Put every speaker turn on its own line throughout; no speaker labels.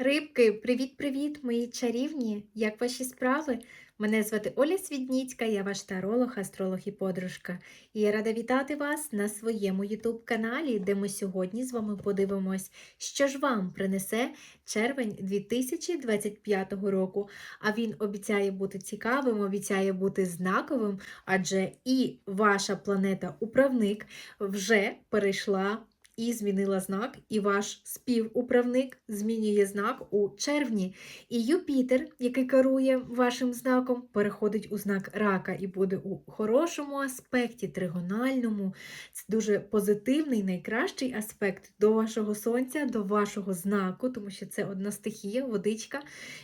Рибки, привіт-привіт, мої чарівні! Як ваші справи? Мене звати Оля Свідніцька, я ваш таролог, астролог і подружка. І я рада вітати вас на своєму YouTube каналі, де ми сьогодні з вами подивимось, що ж вам принесе червень 2025 року. А він обіцяє бути цікавим, обіцяє бути знаковим, адже і ваша планета-управник вже перейшла і змінила знак, і ваш співуправник змінює знак у червні. І Юпітер, який керує вашим знаком, переходить у знак рака і буде у хорошому аспекті, тригональному. Це дуже позитивний, найкращий аспект до вашого сонця, до вашого знаку, тому що це одна стихія, водичка.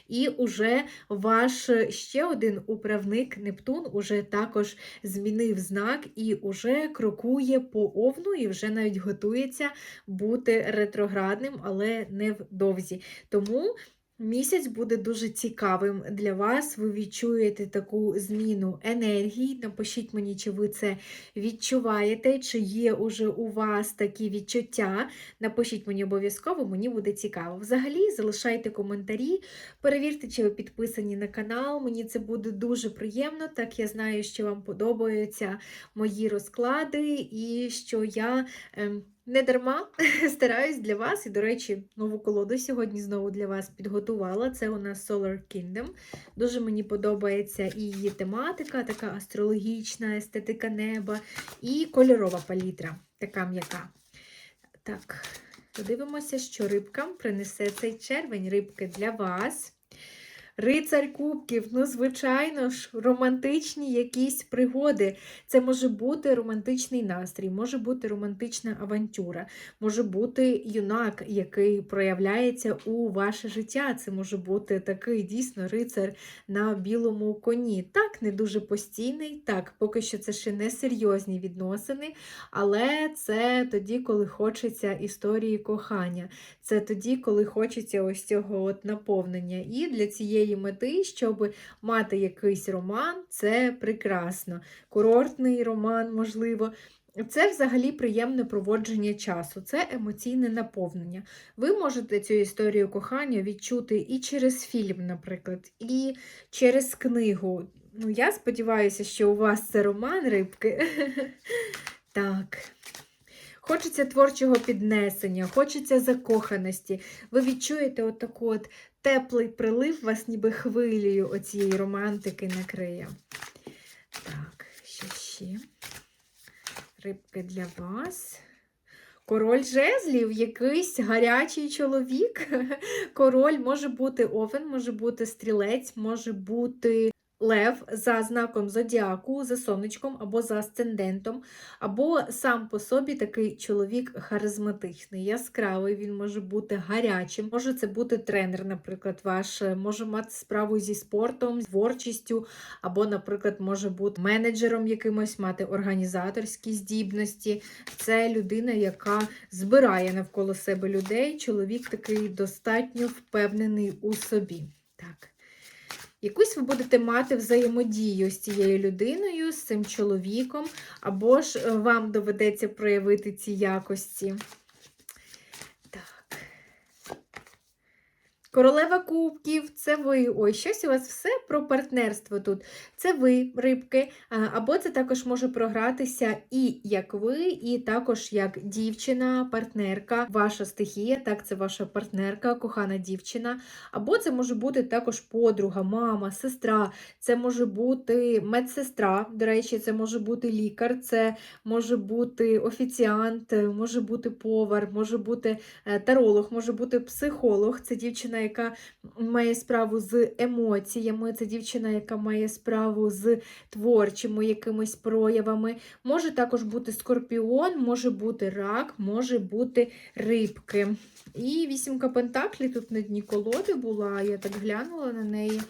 І уже ваш ще один управник Нептун уже також змінив знак і уже крокує по овну, і вже навіть готується бути ретроградним, але невдовзі. Тому місяць буде дуже цікавим для вас. Ви відчуєте таку зміну енергії. Напишіть мені, чи ви це відчуваєте, чи є уже у вас такі відчуття. Напишіть мені обов'язково, мені буде цікаво. Взагалі, залишайте коментарі, перевірте, чи ви підписані на канал. Мені це буде дуже приємно, так я знаю, що вам подобаються мої розклади і що я. Ем, не дарма стараюсь для вас. І, до речі, нову колоду сьогодні знову для вас підготувала. Це у нас Solar Kingdom. Дуже мені подобається і її тематика, така астрологічна, естетика неба, і кольорова палітра, така м'яка. Так, подивимося, що рибкам принесе цей червень. Рибки для вас. Рицарь кубків, ну, звичайно ж, романтичні якісь пригоди. Це може бути романтичний настрій, може бути романтична авантюра, може бути юнак, який проявляється у ваше життя. Це може бути такий дійсно рицар на білому коні. Так, не дуже постійний, так, поки що це ще не серйозні відносини, але це тоді, коли хочеться історії кохання. Це тоді, коли хочеться ось цього от наповнення. І для цієї мети, щоб мати якийсь роман, це прекрасно. Курортний роман, можливо. Це взагалі приємне проводження часу, це емоційне наповнення. Ви можете цю історію кохання відчути і через фільм, наприклад, і через книгу. Ну, я сподіваюся, що у вас це роман рибки. Так. Хочеться творчого піднесення, хочеться закоханості. Ви відчуєте отаку от теплий прилив вас ніби хвилею оцієї романтики накриє. Так, що ще? Рибки для вас. Король жезлів, якийсь гарячий чоловік. Король може бути овен, може бути стрілець, може бути Лев за знаком зодіаку, за сонечком або за асцендентом, або сам по собі такий чоловік харизматичний, яскравий, він може бути гарячим, може це бути тренер, наприклад, ваш, може мати справу зі спортом, з творчістю, або, наприклад, може бути менеджером якимось, мати організаторські здібності. Це людина, яка збирає навколо себе людей. Чоловік такий достатньо впевнений у собі. Якусь ви будете мати взаємодію з цією людиною, з цим чоловіком, або ж е, вам доведеться проявити ці якості. Королева кубків, це ви. Ой, щось у вас все про партнерство тут. Це ви, рибки, або це також може програтися і як ви, і також як дівчина, партнерка, ваша стихія, так, це ваша партнерка, кохана дівчина. Або це може бути також подруга, мама, сестра, це може бути медсестра, до речі, це може бути лікар, це може бути офіціант, може бути повар, може бути е, таролог, може бути психолог. Це дівчина яка має справу з емоціями, це дівчина, яка має справу з творчими якимись проявами. Може також бути скорпіон, може бути рак, може бути рибки. І вісімка пентаклі тут на дні колоди була, я так глянула на неї.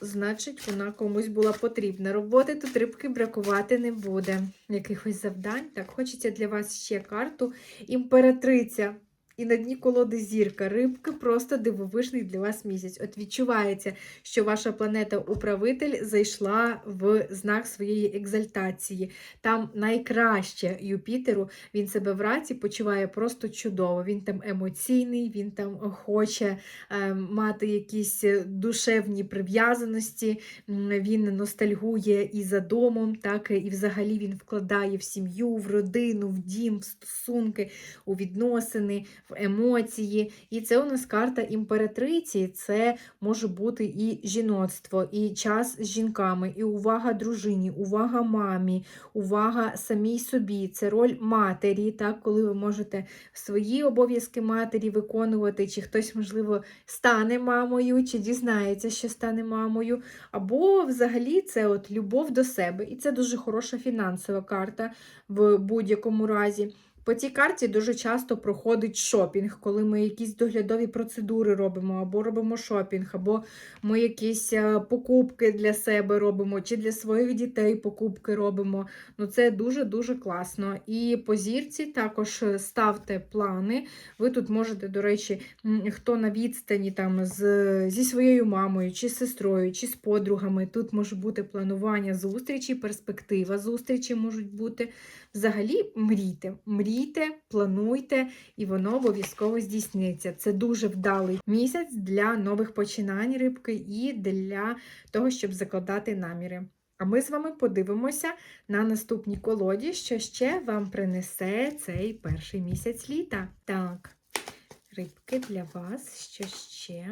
Значить, вона комусь була потрібна. Роботи тут рибки бракувати не буде. Якихось завдань. Так, хочеться для вас ще карту. Імператриця і на дні колоди зірка. Рибки просто дивовижний для вас місяць. От відчувається, що ваша планета-управитель зайшла в знак своєї екзальтації. Там найкраще Юпітеру, він себе в раці почуває просто чудово. Він там емоційний, він там хоче е, мати якісь душевні прив'язаності, він ностальгує і за домом, так, і взагалі він вкладає в сім'ю, в родину, в дім, в стосунки, у відносини, емоції. І це у нас карта імператриці. Це може бути і жіноцтво, і час з жінками, і увага дружині, увага мамі, увага самій собі. Це роль матері, так, коли ви можете свої обов'язки матері виконувати, чи хтось, можливо, стане мамою, чи дізнається, що стане мамою. Або взагалі це от любов до себе. І це дуже хороша фінансова карта в будь-якому разі. По цій карті дуже часто проходить шопінг, коли ми якісь доглядові процедури робимо, або робимо шопінг, або ми якісь е, покупки для себе робимо, чи для своїх дітей покупки робимо. Ну це дуже-дуже класно. І по зірці також е, ставте плани. Ви тут можете, до речі, хто на відстані там з, зі своєю мамою, чи з сестрою, чи з подругами. Тут може бути планування зустрічі, перспектива зустрічі можуть бути. Взагалі, мрійте, мрійте, плануйте, і воно обов'язково здійсниться. Це дуже вдалий місяць для нових починань рибки і для того, щоб закладати наміри. А ми з вами подивимося на наступній колоді, що ще вам принесе цей перший місяць літа. Так, рибки для вас, що ще?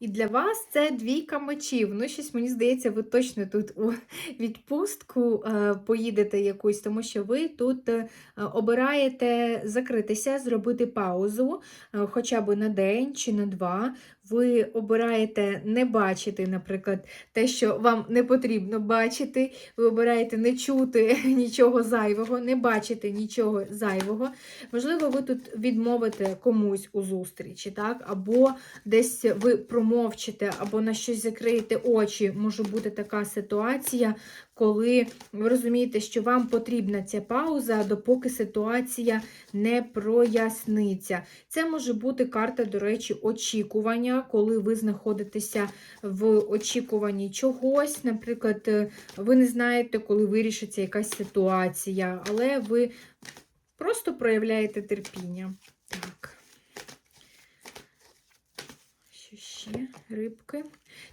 І для вас це двійка мечів. Ну, щось мені здається, ви точно тут у відпустку е, поїдете якусь, тому що ви тут е, обираєте закритися, зробити паузу е, хоча б на день чи на два. Ви обираєте не бачити, наприклад, те, що вам не потрібно бачити. Ви обираєте не чути нічого зайвого, не бачити нічого зайвого. Можливо, ви тут відмовите комусь у зустрічі, так? або десь ви промовчите, або на щось закриєте очі. Може бути така ситуація, коли ви розумієте, що вам потрібна ця пауза, допоки ситуація не проясниться. Це може бути карта, до речі, очікування, коли ви знаходитеся в очікуванні чогось. Наприклад, е, ви не знаєте, коли вирішиться якась ситуація, але ви просто проявляєте терпіння. Так. Ще? Рибки.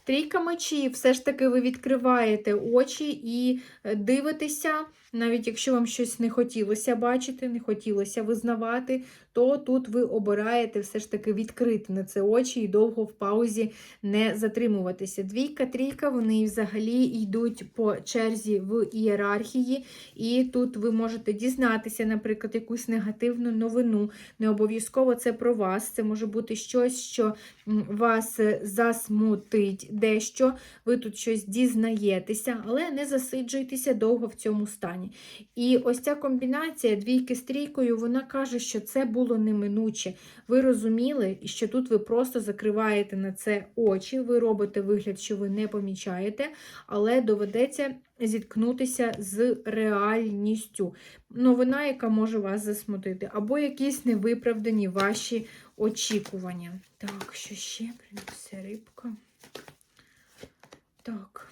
Трійка мечів, все ж таки ви відкриваєте очі і е, дивитеся, навіть якщо вам щось не хотілося бачити, не хотілося визнавати, то тут ви обираєте все ж таки відкрити на це очі і довго в паузі не затримуватися. Двійка, трійка, вони взагалі йдуть по черзі в ієрархії, і тут ви можете дізнатися, наприклад, якусь негативну новину. Не обов'язково це про вас. Це може бути щось, що вас е, засмутить дещо, ви тут щось дізнаєтеся, але не засиджуйтеся довго в цьому стані. І ось ця комбінація двійки з трійкою, вона каже, що це було неминуче. Ви розуміли, що тут ви просто закриваєте на це очі, ви робите вигляд, що ви не помічаєте, але доведеться зіткнутися з реальністю. Новина, яка може вас засмутити, або якісь невиправдані ваші очікування. Так, що ще принесе рибка? Так.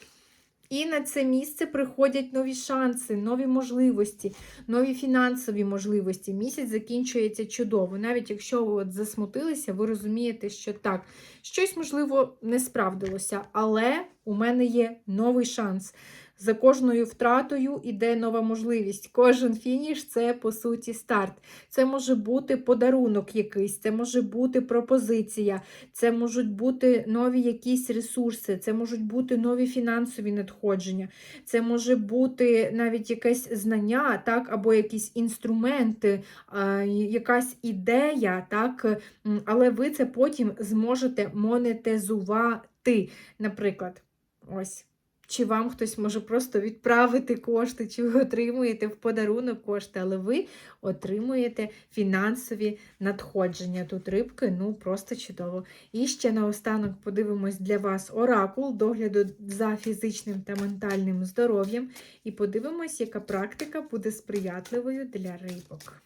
І на це місце приходять нові шанси, нові можливості, нові фінансові можливості. Місяць закінчується чудово. Навіть якщо ви от засмутилися, ви розумієте, що так, щось, можливо, не справдилося, але у мене є новий шанс. За кожною втратою йде нова можливість. Кожен фініш це, по суті, старт. Це може бути подарунок якийсь, це може бути пропозиція, це можуть бути нові якісь ресурси, це можуть бути нові фінансові надходження, це може бути навіть якесь знання, так, або якісь інструменти, якась ідея, так, але ви це потім зможете монетизувати. Наприклад, ось. Чи вам хтось може просто відправити кошти, чи ви отримуєте в подарунок кошти, але ви отримуєте фінансові надходження. Тут рибки, ну просто чудово. І ще наостанок подивимось для вас оракул догляду за фізичним та ментальним здоров'ям. І подивимось, яка практика буде сприятливою для рибок.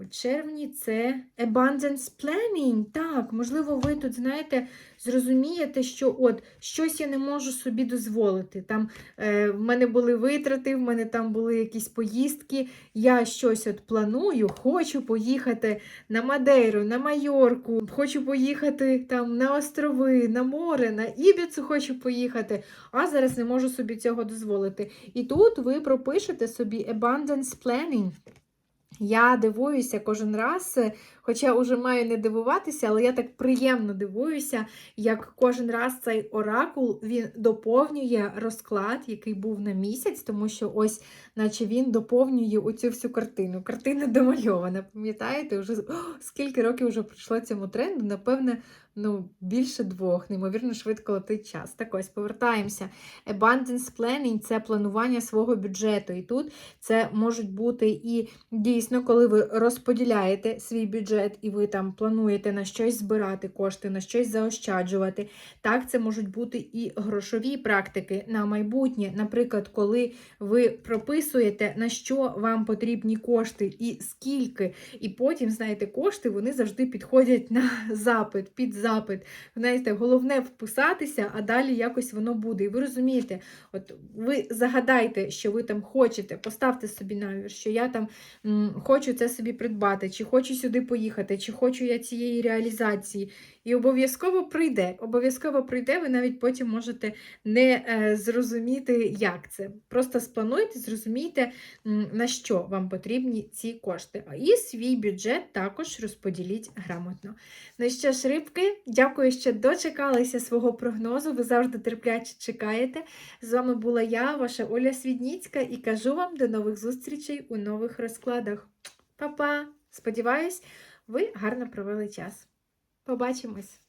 У червні це abundance planning. Так, можливо, ви тут, знаєте, зрозумієте, що от щось я не можу собі дозволити. Там е, в мене були витрати, в мене там були якісь поїздки. Я щось от планую, хочу поїхати на Мадейру, на Майорку, хочу поїхати там на острови, на море, на Ібіцу хочу поїхати, а зараз не можу собі цього дозволити. І тут ви пропишете собі abundance planning. Я дивуюся кожен раз, хоча уже маю не дивуватися, але я так приємно дивуюся, як кожен раз цей оракул він доповнює розклад, який був на місяць, тому що ось, наче він доповнює оцю всю картину. Картина домальована. Пам'ятаєте, вже о, скільки років вже пройшло цьому тренду? Напевне, ну, більше двох, неймовірно, швидко летить час. Так ось повертаємося. Abundance planning – це планування свого бюджету. І тут це можуть бути і дійсно, коли ви розподіляєте свій бюджет і ви там плануєте на щось збирати кошти, на щось заощаджувати. Так, це можуть бути і грошові практики на майбутнє. Наприклад, коли ви прописуєте, на що вам потрібні кошти і скільки, і потім, знаєте, кошти вони завжди підходять на запит, під запит. Знаєте, головне вписатися, а далі якось воно буде. І ви розумієте, от ви загадайте, що ви там хочете, поставте собі намір, що я там м, хочу це собі придбати, чи хочу сюди поїхати, чи хочу я цієї реалізації. І обов'язково прийде. Обов'язково прийде, ви навіть потім можете не е, зрозуміти, як це. Просто сплануйте, зрозумійте, на що вам потрібні ці кошти. І свій бюджет також розподіліть грамотно. Ну що ж, рибки, дякую, що дочекалися свого прогнозу. Ви завжди терпляче чекаєте. З вами була я, ваша Оля Свідніцька, і кажу вам до нових зустрічей у нових розкладах. Па-па! Сподіваюсь, ви гарно провели час. Побачимось!